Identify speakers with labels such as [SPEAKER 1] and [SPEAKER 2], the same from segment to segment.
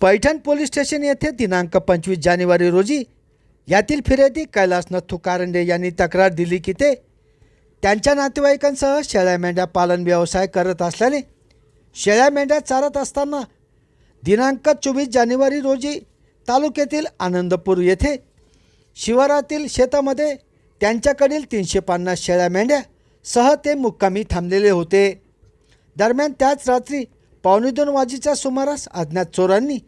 [SPEAKER 1] Paithan police station येथे दिनांक पंचवीस जानेवारी रोजी यातील फिर्यादी कैलास नथू कारंडे यांनी तक्रार दिली की ते त्यांच्या नातेवाईकांसह शेळ्या मेंढ्या पालन व्यवसाय करत असल्याने शेळ्या मेंढ्या चारत असताना दिनांक चोवीस जानेवारी रोजी तालुक्यातील आनंदपूर येथे शिवारातील शेतामध्ये त्यांच्याकडील तीनशे पन्नास शेळ्या मेंढ्या सह ते मुक्कामी थांबलेले होते. दरम्यान त्याच रात्री पावणे दोन वाजेच्या सुमारास अज्ञात चोरांनी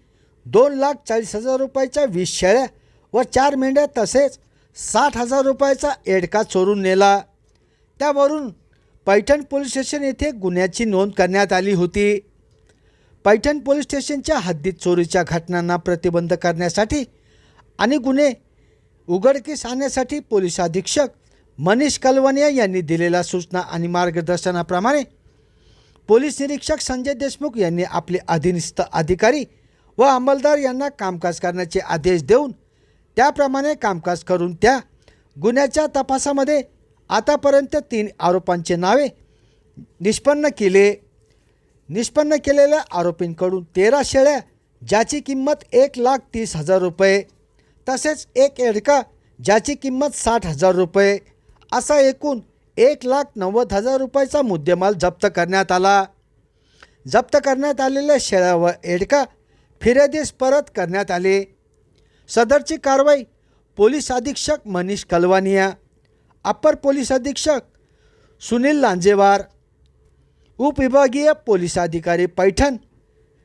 [SPEAKER 1] दोन लाख चाळीस हजार रुपयाच्या वीस शेळ्या व चार मेंढ्या तसेच साठ हजार रुपयाचा एडका चोरून नेला. त्यावरून पैठण पोलीस स्टेशन येथे गुन्ह्याची नोंद करण्यात आली होती. पैठण पोलीस स्टेशनच्या हद्दीत चोरीच्या घटनांना प्रतिबंध करण्यासाठी आणि गुन्हे उघडकीस आणण्यासाठी पोलीस अधीक्षक मनीष कलवनिया यांनी दिलेल्या सूचना आणि मार्गदर्शनाप्रमाणे पोलीस निरीक्षक संजय देशमुख यांनी आपले अधीनस्थ अधिकारी व अंमलदार यांना कामकाज करण्याचे आदेश देऊन त्याप्रमाणे कामकाज करून त्या गुन्ह्याच्या तपासामध्ये आतापर्यंत तीन आरोपांचे नावे निष्पन्न केले. निष्पन्न केलेल्या आरोपींकडून तेरा शेळ्या ज्याची किंमत एक लाख तीस हजार रुपये तसेच एक एडका ज्याची किंमत साठ हजार रुपये असा एकूण एक लाख नव्वद हजार रुपयाचा मुद्देमाल जप्त करण्यात आला. जप्त करण्यात आलेल्या शेळ्या व एडका फिर्यादीस परत करण्यात आले. सदरची कारवाई पोलीस अधीक्षक मनीष कलवानिया अप्पर पोलीस अधीक्षक सुनील लांजेवार उपविभागीय पोलीस अधिकारी पैठण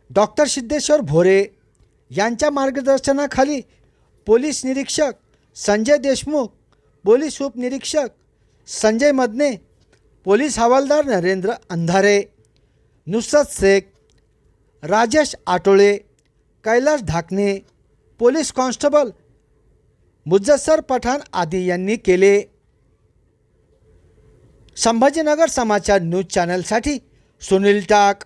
[SPEAKER 1] डॉक्टर सिद्धेश्वर भोरे यांच्या मार्गदर्शनाखाली पोलीस निरीक्षक संजय देशमुख पोलीस उपनिरीक्षक संजय मदने पोलीस हवालदार नरेंद्र अंधारे नुसरत शेख राजेश आटोळे कैलास ढाकणे पोलीस कॉन्स्टेबल मुजस्सर पठाण आदी यांनी केले. संभाजीनगर समाचार न्यूज चॅनलसाठी सुनील टाक.